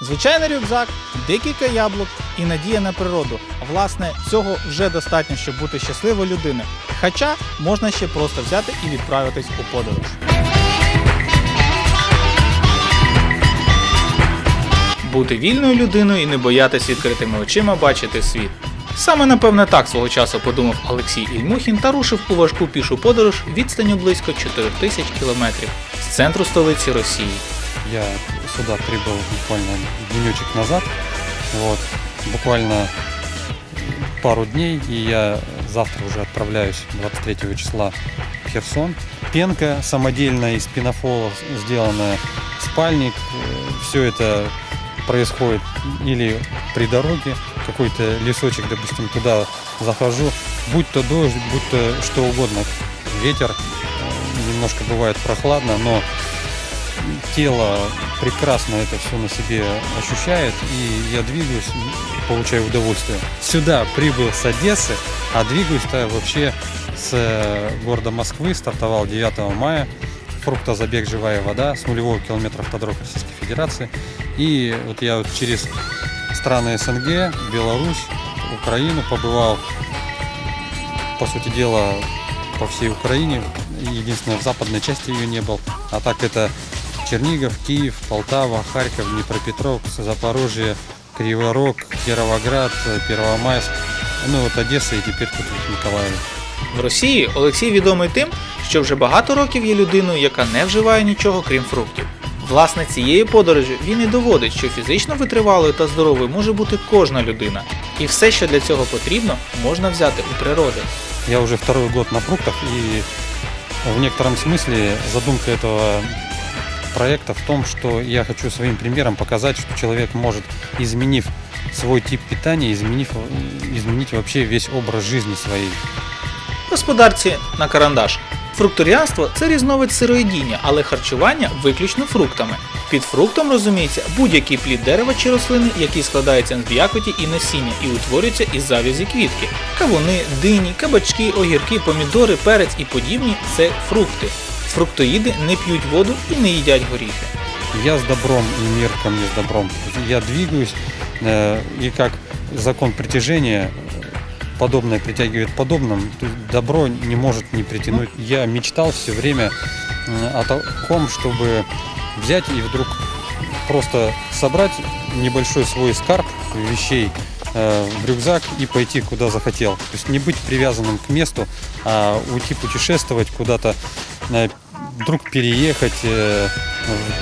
Звичайний рюкзак, декілька яблук і надія на природу. Власне, цього вже достатньо, щоб бути щасливою людиною. Хоча можна ще просто взяти і відправитись у подорож. Бути вільною людиною і не боятися відкритими очима бачити світ. Саме напевне так свого часу подумав Олексій Ільмухін та рушив у важку пішу подорож відстанню близько 4 тисяч кілометрів з центру столиці Росії. Я сюда прибыл буквально денечек назад. Вот. Буквально пару дней, и я завтра уже отправляюсь 23 числа в Херсон. Пенка самодельная из пенофола сделанная, спальник. Все это происходит или при дороге, какой-то лесочек, допустим, туда захожу, будь то дождь, будь то что угодно, ветер, немножко бывает прохладно, но тело прекрасно это все на себе ощущает, и я двигаюсь, получаю удовольствие. Сюда прибыл с Одессы, а двигаюсь-то вообще с э, города Москвы, стартовал 9 мая, фруктозабег «Живая вода» с нулевого километра автодрог Российской Федерации. И вот я вот через страны СНГ, Беларусь, Украину побывал, по сути дела, по всей Украине. Единственное, в западной части ее не был. А так это Чернигов, Киев, Полтава, Харьков, Днепропетровск, Запорожье, Криворог, Кировоград, Первомайск. Ну вот Одесса и теперь тут вот Николаев. В Росії Олексій відомий тим, що вже багато років є людиною, яка не вживає нічого крім фруктів. Власне, цією подорожю він і доводить, що фізично витривалою та здоровою може бути кожна людина, і все, що для цього потрібно, можна взяти у природи. Я уже второй год на фруктах, и в некотором смысле задумка этого проекта в том, что я хочу своим примером показать, что человек может, изменив свой тип питания, изменив, изменить вообще весь образ жизни своей. Господарці на карандаш. Фрукторіанство це різновид сироїдіння, але харчування виключно фруктами. Під фруктом розуміється будь-який плід дерева чи рослини, який складається з м'якоті і насіння і утворюється із зав'язі квітки. Кавуни, дині, кабачки, огірки, помідори, перець і подібні це фрукти. Фруктоїди не п'ють воду і не їдять горіхи. Я с добром, и мир ко мне с добром. Я двигаюсь, э, и как закон притяжения, э, подобное притягивает подобным, то есть добро не может не притянуть. Я мечтал все время э, о таком, чтобы взять и вдруг просто собрать небольшой свой скарб вещей э, в рюкзак и пойти куда захотел. То есть не быть привязанным к месту, а уйти путешествовать куда-то, э, вдруг переехать э,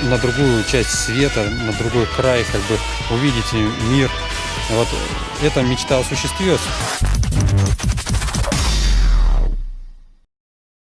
на другую часть света, на другой край, как бы увидеть мир. Вот эта мечта осуществилась.